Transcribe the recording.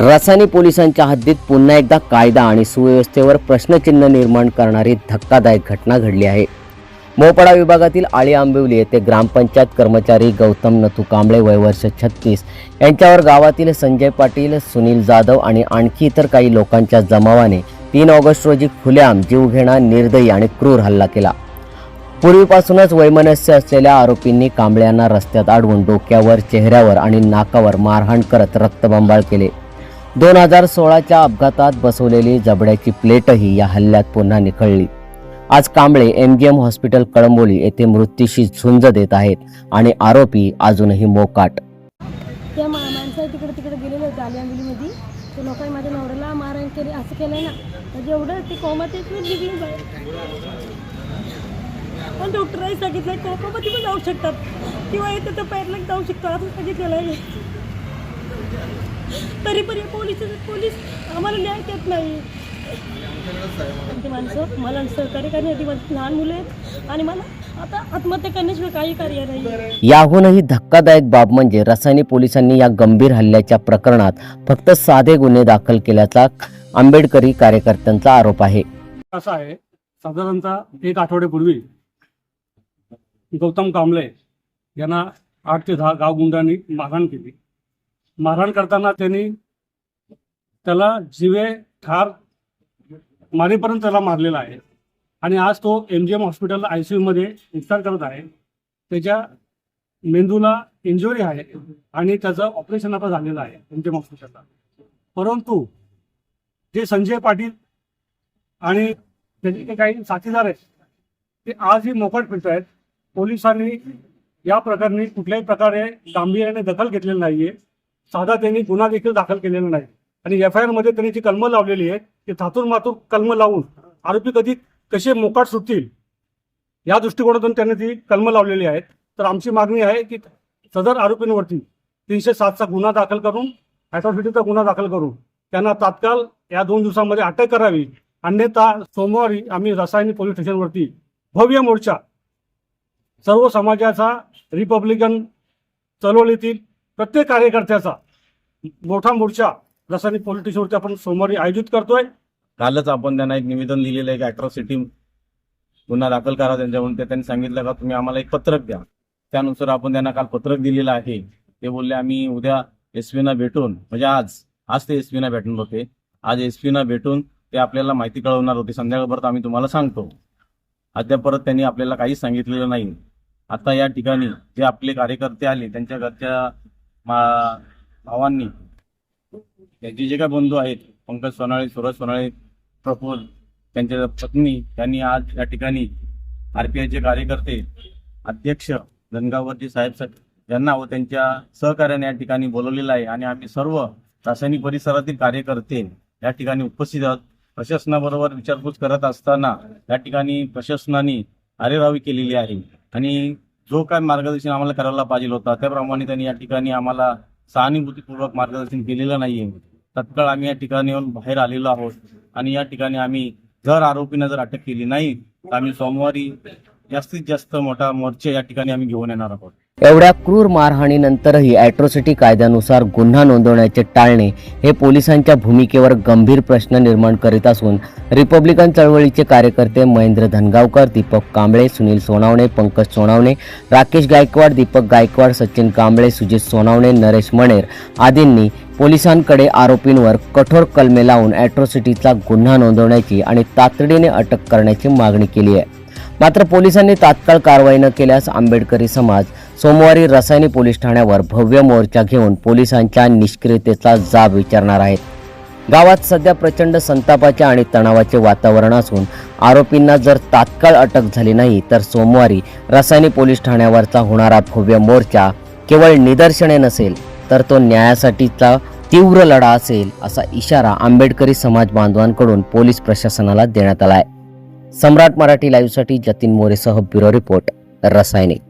रसानी पोलिसांच्या हद्दीत पुन्हा एकदा कायदा आणि सुव्यवस्थेवर प्रश्नचिन्ह निर्माण करणारी धक्कादायक घटना घडली आहे. मोपडा विभागातील आळी आंबिवली येथे ग्रामपंचायत कर्मचारी गौतम नथू कांबळे वयवर्ष छत्तीस यांच्यावर गावातील संजय पाटील सुनील जाधव आणि आणखी इतर काही लोकांच्या जमावाने तीन ऑगस्ट रोजी खुलेआम जीवघेणा निर्दयी आणि क्रूर हल्ला केला. पूर्वीपासूनच वैमनस्य असलेल्या आरोपींनी कांबळ्यांना रस्त्यात अडवून डोक्यावर चेहऱ्यावर आणि नाकावर मारहाण करत रक्तबंबाळ केले. दोन हजार सोळाच्या अपघातात बसवलेली जबड्याची प्लेटही या हल्ल्यात पुन्हा निखळली. आज Kamble M G M hospital Kalamboli येथे मृत्यूशी झुंज देत आहेत आणि आरोपी अजूनही मोकाट. त्या माणसं तिकडे तिकडे गेलेले होते आलियांबिलीमध्ये ते लोकांनी माझ्या नवऱ्याला मारण केली असं केलं ना. म्हणजे एवढं ते कोमातच निघले बाहेर पण डॉक्टरही सांगितलं कोमामध्ये पण जाऊ शकतात. किंवा येतं तर पैरला जाऊ शकतात असं सांगितलेलं आहे. तरी पण पोलीस पोलीस आम्हाला न्याय देत नाही. ते माणसं मला सहकार्य करण्यासाठी माझी लहान मुलं आहेत आणि मला आता आत्महत्या करण्याशिवाय काही कार्य नाही. याहूनही धक्कादायक बाब म्हणजे रसायनी पोलिसांनी या गंभीर हल्ल्याच्या प्रकरणात फक्त साधे गुन्हे दाखल केल्याचा आंबेडकरी कार्यकर्त्यांचा आरोप आहे. असं आहे साधारणतः एक आठवड्यापूर्वी गौतम कांबळे यांना आठ ते दहा गावगुंडांनी मारहाण केली. मारहाण करताना त्यांनी त्याला जिवे ठार मारेपर्यंत त्याला मारलेला आहे. आणि आज तो M G M hospital I C यूमध्ये उपचार करत आहे. त्याच्या मेंदूला इंजुरी आहे आणि त्याचं ऑपरेशन आता झालेलं आहे एम जी एम हॉस्पिटलला परंतु जे संजय पाटील आणि त्याचे जे काही साथीदार आहेत ते आजही मोकट फिरत आहेत पोलिसांनी या प्रकरणी कुठल्याही प्रकारे गांभीर्याने दखल घेतलेली नाहीये. साधा त्यांनी गुन्हा देखील दाखल केलेला नाही. आणि एफ आय आरमध्ये त्यांनी जी कलमं लावलेली आहे ती थातूर मातूर कलमं लावून आरोपी कधी कसे मोकाट सुटतील या दृष्टिकोनातून त्यांनी ती कलमं लावलेली आहेत. तर आमची मागणी आहे की सदर आरोपींवरती तीनशे सातचा गुन्हा दाखल करून अॅट्रॉसिटीचा गुन्हा दाखल करून त्यांना तात्काळ या दोन दिवसांमध्ये अटक करावी. अन्यथा सोमवारी आम्ही रसायनी पोलीस स्टेशनवरती भव्य मोर्चा सर्व समाजाचा रिपब्लिकन चळवळीतील प्रत्येक कार्यकर्त्याचा मोठा मोर्चा जसा मी स्टेशनवरती आपण सोमवारी आयोजित करतोय. कालच आपण त्यांना एक निवेदन दिलेलं आहे की अॅट्रॉसिटी गुन्हा दाखल करा त्यांच्यावरून ते त्यांनी सांगितलं का तुम्ही आम्हाला एक पत्रक द्या. त्यानुसार आपण त्यांना काल पत्रक दिलेलं आहे. ते बोलले आम्ही उद्या एस ना भेटून म्हणजे आज आज ते एस ना भेटणार होते. आज एस ना भेटून ते आपल्याला माहिती कळवणार होते. संध्याकाळपर्यंत आम्ही तुम्हाला सांगतो. अद्याप परत त्यांनी आपल्याला काहीच सांगितलेलं नाही. आता या ठिकाणी जे आपले कार्यकर्ते आले त्यांच्या घरच्या मा- भावांनी. त्यांचे जे काही बंधू आहेत पंकज सोनाळे सुरज सोनाळे प्रफुल त्यांच्या पत्नी त्यांनी आज या ठिकाणी आरपीआयचे कार्यकर्ते अध्यक्ष धनगावरजी साहेब यांना व त्यांच्या सहकार्याने या ठिकाणी बोलवलेलं आहे. आणि आम्ही सर्व रासायनिक परिसरातील कार्यकर्ते या ठिकाणी उपस्थित आहोत. प्रशासनाबरोबर विचारपूस करत असताना या ठिकाणी प्रशासनाने आरेरावी केलेली आहे. आणि जो काय मार्गदर्शन आम्हाला करायला पाहिजे होता त्याप्रमाणे त्यांनी या ठिकाणी आम्हाला सहानुभूतीपूर्वक मार्गदर्शन केलेलं नाहीये. तत्काळ आम्ही या ठिकाणी येऊन बाहेर आलेलो आहोत आणि या ठिकाणी आम्ही जर आरोपींना जर अटक केली नाही तर आम्ही सोमवारी जास्तीत जास्त मोठा मोर्चा या ठिकाणी आम्ही घेऊन येणार आहोत. एवढ्या क्रूर मारहाणीनंतरही ॲट्रॉसिटी कायद्यानुसार गुन्हा नोंदवण्याचे टाळणे हे पोलिसांच्या भूमिकेवर गंभीर प्रश्न निर्माण करीत असून रिपब्लिकन चळवळीचे कार्यकर्ते महेंद्र धनगावकर दीपक कांबळे सुनील सोनावणे पंकज सोनावणे राकेश गायकवाड दीपक गायकवाड सचिन कांबळे सुजित सोनावणे नरेश मणेर आदींनी पोलिसांकडे आरोपींवर कठोर कलमे लावून ॲट्रॉसिटीचा गुन्हा नोंदवण्याची आणि तातडीने अटक करण्याची मागणी केली आहे. मात्र पोलिसांनी तात्काळ कारवाई न केल्यास आंबेडकरी समाज सोमवारी रसायनी पोलीस ठाण्यावर भव्य मोर्चा घेऊन पोलिसांच्या निष्क्रियतेचा जाब विचारणार आहेत. गावात सध्या प्रचंड संतापाचे आणि तणावाचे वातावरण असून आरोपींना जर तात्काळ अटक झाली नाही तर सोमवारी रसायनी पोलीस ठाण्यावरचा होणारा भव्य मोर्चा केवळ निदर्शने नसेल तर तो न्यायासाठीचा तीव्र लढा असेल असा इशारा आंबेडकरी समाज बांधवांकडून पोलीस प्रशासनाला देण्यात आला आहे सम्राट मराठी लाईव्हसाठी जतीन मोरेसह ब्युरो रिपोर्ट रसायनिक